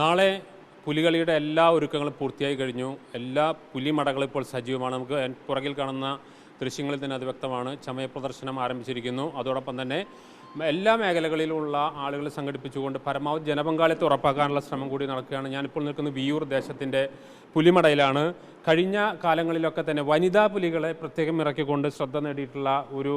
നാളെ പുലികളിയുടെ എല്ലാ ഒരുക്കങ്ങളും പൂർത്തിയായി കഴിഞ്ഞു. എല്ലാ പുലിമടകളും ഇപ്പോൾ സജീവമാണ്. നമുക്ക് പുറകിൽ കാണുന്ന ദൃശ്യങ്ങളിൽ തന്നെ അത് വ്യക്തമാണ്. ചമയ പ്രദർശനം ആരംഭിച്ചിരിക്കുന്നു. അതോടൊപ്പം തന്നെ എല്ലാ മേഖലകളിലുള്ള ആളുകളെ സംഘടിപ്പിച്ചുകൊണ്ട് പരമാവധി ജനപങ്കാളിത്തം ഉറപ്പാക്കാനുള്ള ശ്രമം കൂടി നടക്കുകയാണ്. ഞാനിപ്പോൾ നിൽക്കുന്നത് വിയൂർ ദേശത്തിന്റെ പുലിമടയിലാണ്. കഴിഞ്ഞ കാലങ്ങളിലൊക്കെ തന്നെ വനിതാ പുലികളെ പ്രത്യേകം ഇറക്കിക്കൊണ്ട് ശ്രദ്ധ നേടിയിട്ടുള്ള ഒരു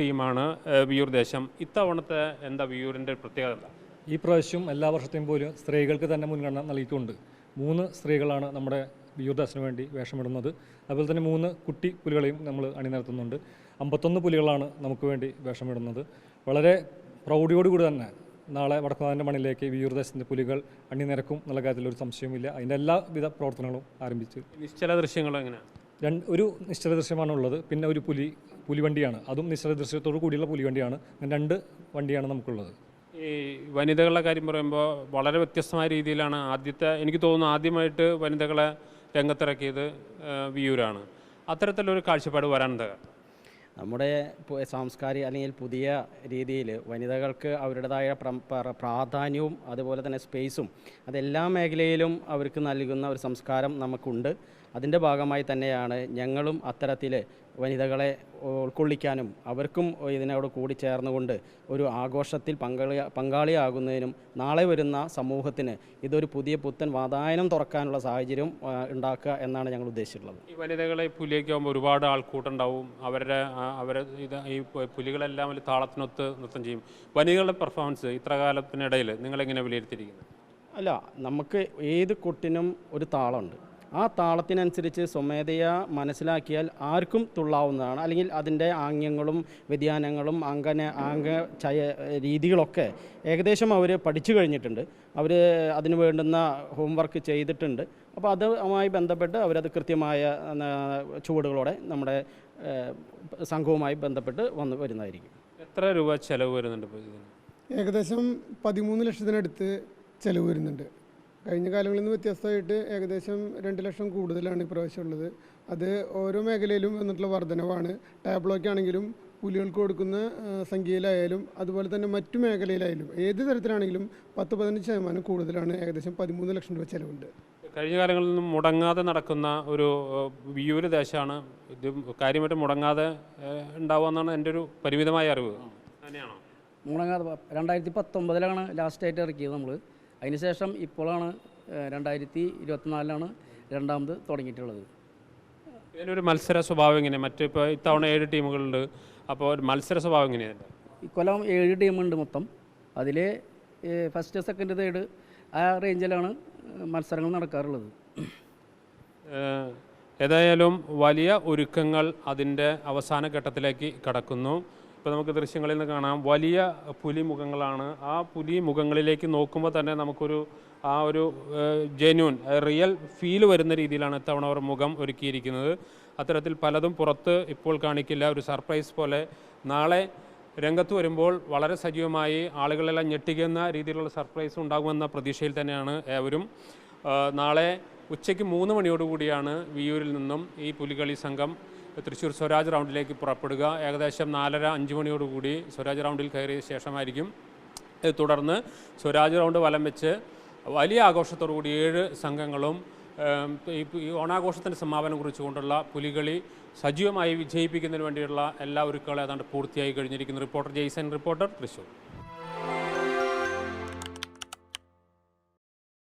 ടീമാണ് വിയൂർ ദേശം. ഇത്തവണത്തെ എന്താ വിയൂരിന്റെ പ്രത്യേകത എന്താ? ഈ പ്രാവശ്യം എല്ലാ വർഷത്തെയും പോലും സ്ത്രീകൾക്ക് തന്നെ മുൻഗണന നൽകിക്കൊണ്ട് മൂന്ന് സ്ത്രീകളാണ് നമ്മുടെ വിയൂർദാസിന് വേണ്ടി വേഷമിടുന്നത്. അതുപോലെ തന്നെ മൂന്ന് കുട്ടി പുലികളെയും നമ്മൾ അണിനിരത്തുന്നുണ്ട്. അമ്പത്തൊന്ന് പുലികളാണ് നമുക്ക് വേണ്ടി വേഷമിടുന്നത്. വളരെ പ്രൗഢിയോടുകൂടി തന്നെ നാളെ വടക്കുനാഥന്റെ മണിലേക്ക് വിയൂർദേശത്തിന്റെ പുലികൾ അണിനിരക്കും എന്നുള്ള കാര്യത്തിൽ ഒരു സംശയവുമില്ല. അതിന്റെ എല്ലാവിധ പ്രവർത്തനങ്ങളും ആരംഭിച്ചു. നിശ്ചല ദൃശ്യങ്ങൾ എങ്ങനെയാണ്? രണ്ട് ഒരു നിശ്ചല ദൃശ്യമാണ് ഉള്ളത് പിന്നെ ഒരു പുലി പുലിവണ്ടിയാണ്. അതും നിശ്ചല ദൃശ്യത്തോടു കൂടിയുള്ള പുലിവണ്ടിയാണ്. രണ്ട് വണ്ടിയാണ് നമുക്കുള്ളത്. ഈ വനിതകളുടെ കാര്യം പറയുമ്പോൾ വളരെ വ്യത്യസ്തമായ രീതിയിലാണ് ആദ്യത്തെ എനിക്ക് തോന്നുന്നു ആദ്യമായിട്ട് വനിതകളെ രംഗത്തിറക്കിയത് വിയൂരാണ് അത്തരത്തിലൊരു കാഴ്ചപ്പാട് വരാനുണ്ട്? നമ്മുടെ സാംസ്കാരിക അല്ലെങ്കിൽ പുതിയ രീതിയിൽ വനിതകൾക്ക് അവരുടേതായ പ്രാധാന്യവും അതുപോലെ തന്നെ സ്പേസും അതെല്ലാ മേഖലയിലും അവർക്ക് നൽകുന്ന ഒരു സംസ്കാരം നമുക്കുണ്ട് അതിന്റെ ഭാഗമായി തന്നെയാണ് ഞങ്ങളും അത്തരത്തിൽ വനിതകളെ ഉൾക്കൊള്ളിക്കാനും അവർക്കും ഇതിനോട് കൂടി ചേർന്നുകൊണ്ട് ഒരു ആഘോഷത്തിൽ പങ്കാളി പങ്കാളിയാകുന്നതിനും നാളെ വരുന്ന സമൂഹത്തിന് ഇതൊരു പുതിയ പുത്തൻ വാതായനം തുറക്കാനുള്ള സാഹചര്യം ഉണ്ടാക്കുക എന്നാണ് ഞങ്ങൾ ഉദ്ദേശിച്ചിട്ടുള്ളത്. ഈ വനിതകളെ പുലിയൊക്കെ ആകുമ്പോൾ ഒരുപാട് ആൾക്കൂട്ടുണ്ടാവും അവരുടെ അവരെ ഇത് ഈ പുലികളെല്ലാം വലിയ താളത്തിനൊത്ത് നൃത്തം ചെയ്യും. വനിതകളുടെ പെർഫോമൻസ് ഇത്ര കാലത്തിനിടയിൽ നിങ്ങളെങ്ങനെ വിലയിരുത്തിയിരിക്കുന്നത് അല്ല നമുക്ക് ഏത് കുട്ടിനും ഒരു താളമുണ്ട്. ആ താളത്തിനനുസരിച്ച് സ്വമേധയാ മനസ്സിലാക്കിയാൽ ആർക്കും തുള്ളാവുന്നതാണ്. അല്ലെങ്കിൽ അതിന്റെ ആംഗ്യങ്ങളും വ്യതിയാനങ്ങളും അങ്കന ആംഗ ചയ രീതികളൊക്കെ ഏകദേശം അവർ പഠിച്ചു കഴിഞ്ഞിട്ടുണ്ട്. അവർ അതിന് വേണ്ടുന്ന ഹോംവർക്ക് ചെയ്തിട്ടുണ്ട്. അപ്പോൾ അതുമായി ബന്ധപ്പെട്ട് അവരത് കൃത്യമായ ചുവടുകളോടെ നമ്മുടെ സംഘവുമായി ബന്ധപ്പെട്ട് വന്ന് വരുന്നതായിരിക്കും. എത്ര രൂപ ചെലവ് വരുന്നുണ്ട് ഏകദേശം പതിമൂന്ന് ലക്ഷത്തിനടുത്ത് ചിലവ് വരുന്നുണ്ട്. കഴിഞ്ഞ കാലങ്ങളിൽ നിന്ന് വ്യത്യസ്തമായിട്ട് ഏകദേശം രണ്ട് ലക്ഷം കൂടുതലാണ് ഇപ്രാവശ്യമുള്ളത്. അത് ഓരോ മേഖലയിലും വന്നിട്ടുള്ള വർധനവാണ്. ടാബ്ലോയ്ക്കാണെങ്കിലും പുലികൾക്ക് കൊടുക്കുന്ന സംഖ്യയിലായാലും അതുപോലെ തന്നെ മറ്റു മേഖലയിലായാലും ഏത് തരത്തിലാണെങ്കിലും പത്ത് പതിനഞ്ച് ശതമാനം കൂടുതലാണ് ഏകദേശം പതിമൂന്ന് ലക്ഷം രൂപ ചിലവുണ്ട്. കഴിഞ്ഞ കാലങ്ങളിൽ നിന്നും മുടങ്ങാതെ നടക്കുന്ന ഒരു വിയൂര് ദേശമാണ് ഇത് കാര്യമായിട്ട് മുടങ്ങാതെ ഉണ്ടാവുമെന്നാണ് എന്റെ ഒരു പരിമിതമായ അറിവ്. തന്നെയാണോ മുടങ്ങാതെ രണ്ടായിരത്തി പത്തൊമ്പതിലാണ് ലാസ്റ്റ് ആയിട്ട് ഇറക്കിയത് നമ്മൾ അതിനുശേഷം ഇപ്പോഴാണ് രണ്ടായിരത്തി ഇരുപത്തിനാലിലാണ് രണ്ടാമത് തുടങ്ങിയിട്ടുള്ളത്. ഇതിനൊരു മത്സര സ്വഭാവം എങ്ങനെയാണ് മറ്റിപ്പോൾ ഇത്തവണ ഏഴ് ടീമുകളുണ്ട്. അപ്പോൾ ഒരു മത്സര സ്വഭാവം എങ്ങനെയാണ് ഇക്കൊല്ലം ഏഴ് ടീമുണ്ട് മൊത്തം. അതിൽ ഫസ്റ്റ് സെക്കൻഡ് തേർഡ് ആ റേഞ്ചിലാണ് മത്സരങ്ങൾ നടക്കാറുള്ളത്. ഏതായാലും വലിയ ഒരുക്കങ്ങൾ അതിന്റെ അവസാന ഘട്ടത്തിലേക്ക് കടക്കുന്നു. ഇപ്പോൾ നമുക്ക് ദൃശ്യങ്ങളിൽ നിന്ന് കാണാം. വലിയ പുലി മുഖങ്ങളാണ് ആ പുലി മുഖങ്ങളിലേക്ക് നോക്കുമ്പോൾ തന്നെ നമുക്കൊരു ആ ഒരു ജെന്യൂൻ റിയൽ ഫീൽ വരുന്ന രീതിയിലാണ് ഇത്തവണ അവർ മുഖം ഒരുക്കിയിരിക്കുന്നത്. അത്തരത്തിൽ പലതും പുറത്ത് ഇപ്പോൾ കാണിക്കില്ല. ഒരു സർപ്രൈസ് പോലെ. നാളെ രംഗത്ത് വരുമ്പോൾ വളരെ സജീവമായി ആളുകളെല്ലാം ഞെട്ടിക്കുന്ന രീതിയിലുള്ള സർപ്രൈസ് ഉണ്ടാകുമെന്ന പ്രതീക്ഷയിൽ തന്നെയാണ് ഏവരും. നാളെ ഉച്ചയ്ക്ക് മൂന്ന് മണിയോടുകൂടിയാണ് വിയൂരിൽ നിന്നും ഈ പുലികളി സംഘം തൃശ്ശൂർ സ്വരാജ് റൗണ്ടിലേക്ക് പുറപ്പെടുക. ഏകദേശം നാലര അഞ്ച് മണിയോടുകൂടി സ്വരാജ് റൗണ്ടിൽ കയറിയ ശേഷമായിരിക്കും തുടർന്ന് സ്വരാജ് റൗണ്ട് വലം വെച്ച് വലിയ ആഘോഷത്തോടു കൂടി ഏഴ് സംഘങ്ങളും ഈ ഈ ഓണാഘോഷത്തിന്റെ സമാപനം കുറിച്ചുകൊണ്ടുള്ള പുലികളി സജീവമായി വിജയിപ്പിക്കുന്നതിന് വേണ്ടിയുള്ള എല്ലാ ഒരുക്കങ്ങളും ഏതാണ്ട് പൂർത്തിയായി കഴിഞ്ഞിരിക്കുന്നു. Reporter Jaison reporter Thrissur.